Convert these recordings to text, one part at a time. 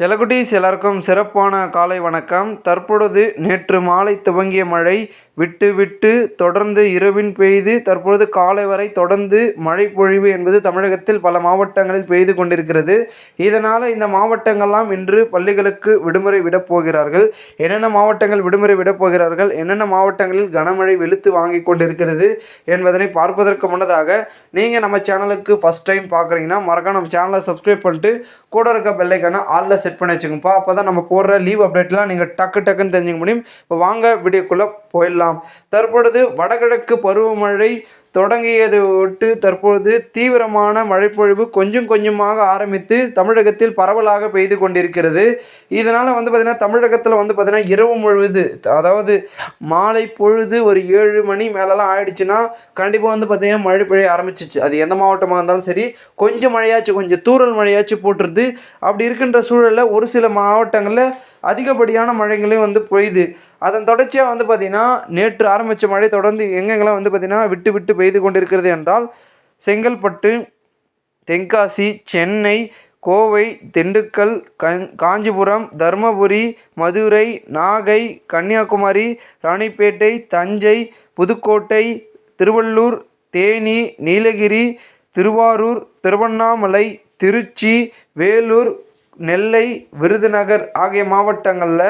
செலகுடிஸ் எல்லாருக்கும் சிறப்பான காலை வணக்கம். தற்பொழுது நேற்று மாலை துவங்கிய மழை விட்டு விட்டு தொடர்ந்து இரவின் பெய்து தற்பொழுது காலை வரை தொடர்ந்து மழை பொழிவு என்பது தமிழகத்தில் பல மாவட்டங்களில் பெய்து கொண்டிருக்கிறது. இதனால் இந்த மாவட்டங்கள்லாம் இன்று பள்ளிகளுக்கு விடுமுறை விடப் போகிறார்கள். என்னென்ன மாவட்டங்கள் விடுமுறை விடப் போகிறார்கள் என்னென்ன மாவட்டங்களில் கனமழை வெளுத்து வாங்கி கொண்டிருக்கிறது என்பதனை பார்ப்பதற்கு முன்னதாக நீங்கள் நம்ம சேனலுக்கு ஃபஸ்ட் டைம் பார்க்குறீங்கன்னா மறக்காம நம்ம சேனலை சப்ஸ்கிரைப் பண்ணிட்டு கூட இருக்க பெல்லைக்கான ஆளில் செட் பண்ணி வச்சுக்கோங்கப்பா. அப்போ தான் நம்ம போடுற லீவ் அப்டேட்லாம் நீங்கள் டக்கு டக்குன்னு தெரிஞ்சுக்க முடியும். இப்போ வாங்க வீடியோக்குள்ளே போயிடலாம். தற்பொழுது வடகிழக்கு பருவமழை தொடங்கியதை ஒட்டு தற்பொழுது தீவிரமான மழைப்பொழிவு கொஞ்சம் கொஞ்சமாக ஆரம்பித்து தமிழகத்தில் பரவலாக பெய்து கொண்டிருக்கிறது. இதனால் வந்து பார்த்திங்கன்னா தமிழகத்தில் வந்து பார்த்திங்கன்னா இரவு முழுவது அதாவது மாலை பொழுது ஒரு ஏழு மணி மேலெலாம் ஆயிடுச்சுன்னா கண்டிப்பாக வந்து பார்த்திங்கன்னா மழை பெய்ய ஆரம்பிச்சிச்சு. அது எந்த மாவட்டமாக இருந்தாலும் சரி கொஞ்சம் மழையாச்சும் கொஞ்சம் தூறல் மழையாச்சும் போட்டுருது. அப்படி இருக்கின்ற சூழலில் ஒரு சில மாவட்டங்களில் அதிகப்படியான மழைகளையும் வந்து பொய்யுது. அதன் தொடர்ச்சியாக வந்து பார்த்திங்கன்னா நேற்று ஆரம்பித்த மழை தொடர்ந்து எங்கெங்கெல்லாம் வந்து பார்த்திங்கன்னா விட்டு விட்டு பெய்து கொண்டிருக்கிறது என்றால் செங்கல்பட்டு தென்காசி சென்னை கோவை திண்டுக்கல் காஞ்சிபுரம் தருமபுரி மதுரை நாகை கன்னியாகுமரி ராணிப்பேட்டை தஞ்சை புதுக்கோட்டை திருவள்ளூர் தேனி நீலகிரி திருவாரூர் திருவண்ணாமலை திருச்சி வேலூர் நெல்லை விருதுநகர் ஆகிய மாவட்டங்களில்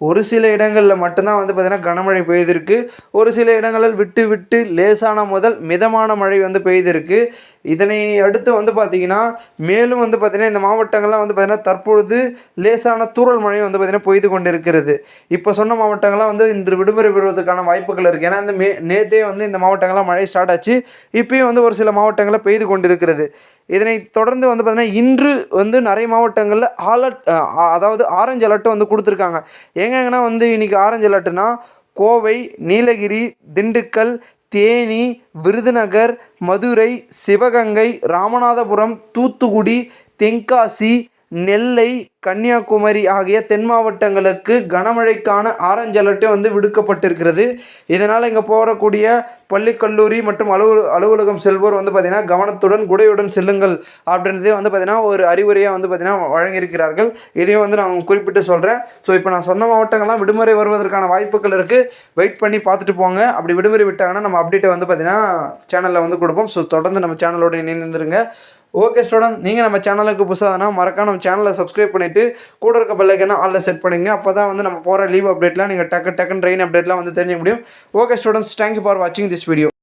ஒரு சில இடங்களில் மட்டும்தான் வந்து பார்த்திங்கன்னா கனமழை பெய்திருக்கு. ஒரு சில இடங்களில் விட்டு விட்டு லேசான முதல் மிதமான மழை வந்து பெய்திருக்கு. இதனை அடுத்து வந்து பார்த்திங்கன்னா மேலும் வந்து பார்த்திங்கன்னா இந்த மாவட்டங்கள்லாம் வந்து பார்த்திங்கன்னா தற்பொழுது லேசான தூறல் மழை வந்து பார்த்திங்கன்னா பெய்து கொண்டு இருக்கிறது இப்போ சொன்ன மாவட்டங்கள்லாம் வந்து இன்று விடுமுறை பெறுவதற்கான வாய்ப்புகள் இருக்குது ஏன்னா இந்த மே நேற்றே வந்து இந்த மாவட்டங்கள்லாம் மழை ஸ்டார்ட் ஆச்சு. இப்பயும் வந்து ஒரு சில மாவட்டங்களில் பெய்து கொண்டு இருக்கிறது இதனை தொடர்ந்து வந்து பார்த்திங்கன்னா இன்று வந்து நிறைய மாவட்டங்களில் ஆலர்ட் அதாவது ஆரஞ்சு அலர்ட்டும் வந்து கொடுத்துருக்காங்க. எங்கெங்கன்னா வந்து இன்றைக்கி ஆரஞ்சு அலர்ட்டுனா கோவை நீலகிரி திண்டுக்கல் தேனி விருதுநகர் மதுரை சிவகங்கை ராமநாதபுரம் தூத்துக்குடி தென்காசி நெல்லை கன்னியாகுமரி ஆகிய தென் மாவட்டங்களுக்கு கனமழைக்கான ஆரஞ்சு அலர்ட்டே வந்து விடுக்கப்பட்டிருக்கிறது. இதனால் இங்கே போகக்கூடிய பள்ளி கல்லூரி மற்றும் அலுவல அலுவலகம் செல்வோர் வந்து பார்த்திங்கன்னா கவனத்துடன் குடையுடன் செல்லுங்கள் அப்படின்றதே வந்து பார்த்திங்கன்னா ஒரு அறிவுரையாக வந்து பார்த்திங்கன்னா வழங்கியிருக்கிறார்கள். இதையும் வந்து நான் குறிப்பிட்டு சொல்கிறேன் ஸோ இப்போ நான் சொன்ன மாவட்டங்கள்லாம் விடுமுறை வருவதற்கான வாய்ப்புகள் இருக்குது வெயிட் பண்ணி பார்த்துட்டு போங்க. அப்படி விடுமுறை விட்டாங்கன்னா நம்ம அப்டேட்டை வந்து பார்த்திங்கன்னா சேனலில் வந்து கொடுப்போம். ஸோ தொடர்ந்து நம்ம சேனலோட இணைந்திருங்க. ஓகே ஸ்டூடெண்ட் நீங்கள் நம்ம சேனலுக்கு புதுசாக மறக்காம நம்ம சேனலை சப்ஸ்கிரைப் பண்ணிவிட்டு கூட இருக்க பெல்லைக்கான ஆளில் செட் பண்ணுங்க. அப்போ தான் வந்து நம்ம போகிற லீவ் அப்டேட்லாம் நீங்கள் டக்கு டக்குன்னு ட்ரெயின் அப்டேட்லாம் வந்து தெரிஞ்சுக்க முடியும். Okay students thank you for வாட்சிங் திஸ் வீடியோ